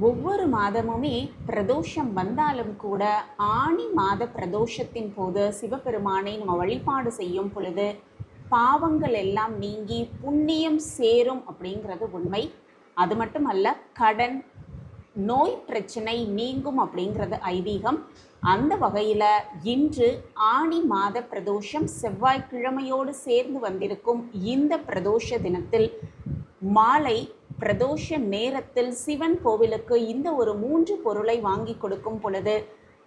ஒவ்வொரு மாதமுமே பிரதோஷம் வந்தாலும் கூட ஆணி மாத பிரதோஷத்தின் போது சிவபெருமானை நம்ம வழிபாடு செய்யும் பொழுது பாவங்கள் எல்லாம் நீங்கி புண்ணியம் சேரும் அப்படிங்கிறது உண்மை. அது மட்டுமல்ல கடன் நோய் பிரச்சனை நீங்கும் அப்படிங்கிறது ஐதீகம். அந்த வகையில் இன்று ஆணி மாத பிரதோஷம் செவ்வாய்க்கிழமையோடு சேர்ந்து வந்திருக்கும் இந்த பிரதோஷ தினத்தில் மாலை பிரதோஷ நேரத்தில் சிவன் கோவிலுக்கு இந்த ஒரு மூன்று பொருளை வாங்கி கொடுக்கும் பொழுது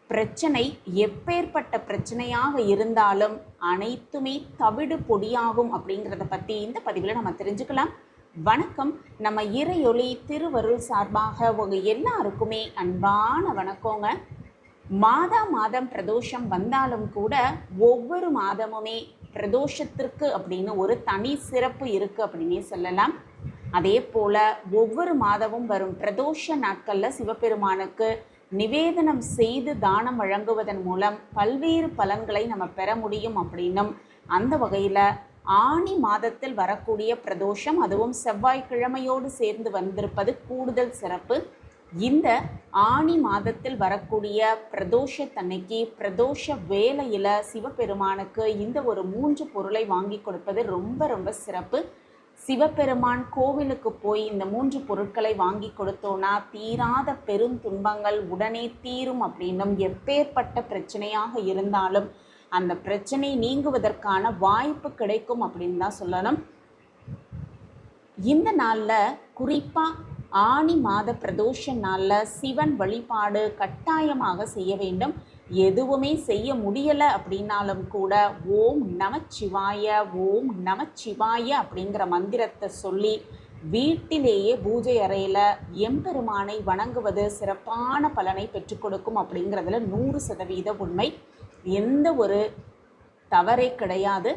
பிரச்சனை எப்பேற்பட்ட பிரச்சனையாக இருந்தாலும் அனைத்துமே தவிடு பொடியாகும் அப்படிங்கிறத பற்றி இந்த பதிவில் நம்ம தெரிஞ்சுக்கலாம். வணக்கம். நம்ம இறையொளி திருவருள் சார்பாக உங்கள் எல்லாருக்குமே அன்பான வணக்கங்க. மாதா மாதம் பிரதோஷம் வந்தாலும் கூட ஒவ்வொரு மாதமுமே பிரதோஷத்திற்கு அப்படின்னு ஒரு தனி சிறப்பு இருக்குது அப்படின்னே சொல்லலாம். அதே போல ஒவ்வொரு மாதமும் வரும் பிரதோஷ நாட்களில் சிவபெருமானுக்கு நிவேதனம் செய்து தானம் வழங்குவதன் மூலம் பல்வேறு பலன்களை நம்ம பெற முடியும் அப்படின்னும் அந்த வகையில் ஆணி மாதத்தில் வரக்கூடிய பிரதோஷம் அதுவும் செவ்வாய்க்கிழமையோடு சேர்ந்து வந்திருப்பது கூடுதல் சிறப்பு. இந்த ஆணி மாதத்தில் வரக்கூடிய பிரதோஷத்தன்னைக்கு பிரதோஷ வேலையில் சிவபெருமானுக்கு இந்த ஒரு மூன்று பொருளை வாங்கி கொடுப்பது ரொம்ப ரொம்ப சிறப்பு. சிவபெருமான் கோவிலுக்கு போய் இந்த மூன்று பொருட்களை வாங்கி கொடுத்தோன்னா தீராத பெரும் துன்பங்கள் உடனே தீரும் அப்படின்னும் எப்பேற்பட்ட பிரச்சனையாக இருந்தாலும் அந்த பிரச்சனை நீங்குவதற்கான வாய்ப்பு கிடைக்கும் அப்படின்னு தான் சொல்லணும். இந்த நாளில் குறிப்பாக ஆணி மாத பிரதோஷ நாளில் சிவன் வழிபாடு கட்டாயமாக செய்ய வேண்டும். எதுவுமே செய்ய முடியலை அப்படின்னாலும் கூட ஓம் நமச்சிவாய ஓம் நமச்சிவாய அப்படிங்கிற மந்திரத்தை சொல்லி வீட்டிலேயே பூஜை அறையில் எம்பெருமானை வணங்குவது சிறப்பான பலனை பெற்றுக் கொடுக்கும் அப்படிங்கிறதுல நூறு சதவீத உண்மை. எந்த ஒரு தவறே கிடையாது.